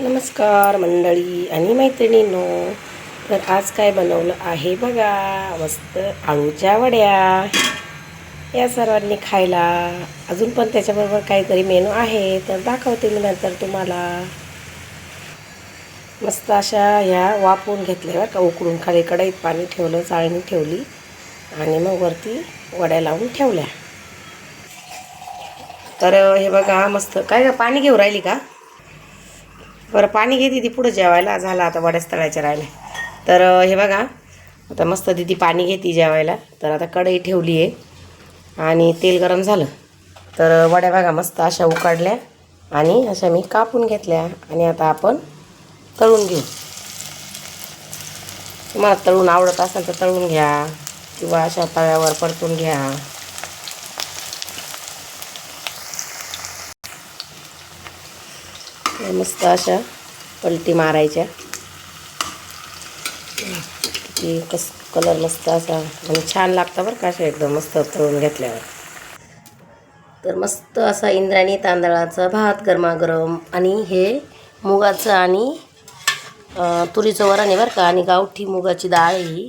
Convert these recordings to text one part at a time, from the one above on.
नमस्कार मंडळी आणि मैत्रिणींनो. तर आज काय बनवलं आहे बघा मस्त आळूच्या वड्या. या सर्वांनी खायला. अजून पण त्याच्याबरोबर काहीतरी मेनू आहे तर दाखवते मी नंतर तुम्हाला. मस्त अशा ह्या वापरून घेतल्या बरं का उकडून खाली कढईत पाणी ठेवलं चाळणी ठेवली आणि मग वरती वड्या लावून ठेवल्या. तर हे बघा मस्त. काय गं, पाणी घेऊ राहिली का? बरं पाणी घेते ती पुढं जेवायला. झालं आता वड्याच तळायच्या राहिले. तर हे बघा आता मस्त दिदी पाणी घेते जेवायला. तर आता कढई ठेवली आहे. आणि तेल गरम झालं. तर वड्या बघा मस्त अशा उकाडल्या. आणि अशा मी कापून घेतल्या. आणि आता आपण तळून घेऊ. तुम्हाला तळून आवडत असेल तर तळून घ्या. किंवा अशा तव्यावर परतून घ्या. मस्त अशा पलटी मारायच्या. की कस कलर मस्त असा आणि छान लागतं बरं का अशा एकदम मस्त तळून घेतल्यावर. तर मस्त असा इंद्राणी तांदळाचा भात गरमागरम आणि हे मुगाचं आणि तुरीचं वरण आहे बरं का आणि गावठी मुगाची डाळ आहे ही.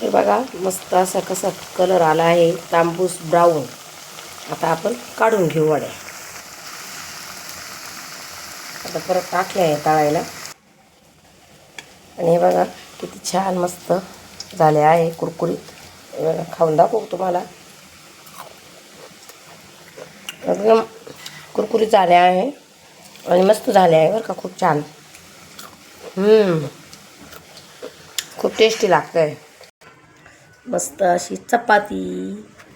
हे बघा मस्त असा कसा कलर आला आहे तांबूस ब्राऊन आता आपण काढून घेऊ वड्या. आता परत टाकले आहे तळायला. आणि हे बघा किती छान मस्त झाले आहे कुरकुरीत. बघा खाऊन दाखवू तुम्हाला. एकदम कुरकुरीत झाले आहे आणि मस्त झाले आहे बरं का खूप छान. खूप टेस्टी लागतं आहे मस्त अशी चपाती.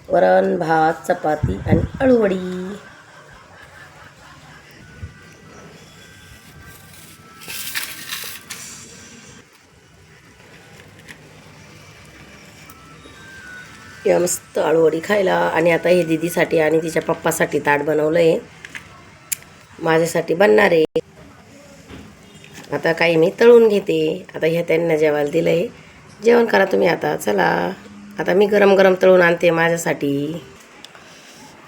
वरण भात चपाती आणि अळूवडी. या मस्त अळूवडी खायला. आणि आता हे दीदीसाठी आणि तिच्या पप्पासाठी ताट बनवलं आहे माझ्यासाठी बनणार आहे. आता काही मी तळून घेते. आता ह्या त्यांना जेवायला दिलं आहे जेवण करा तुम्ही आता. चला. आता मी गरम गरम तळून आणते माझ्यासाठी.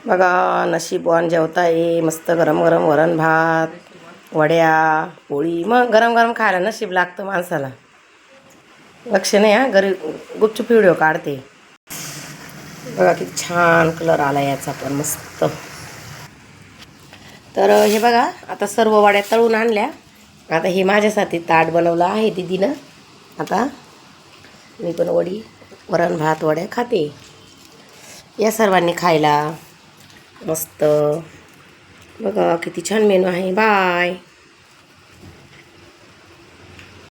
बघा नशीबवान जेवता ये मस्त गरम गरम वरण भात वड्या पोळी. मग गरम गरम खायला नशीब लागतं माणसाला. लक्ष नाही हा? घरी गुपचूप व्हिडिओ काढते. बघा किती छान कलर आला याचा पण मस्त. तर हे बघा आता सर्व वड्या तळून आणल्या. आता हे माझ्यासाठी ताट बनवलं आहे दीदीनं. आता मी पण वडी वरण भात वड्या खाते. या सर्वांनी खायला मस्त. बघा किती छान मेनू आहे. बाय.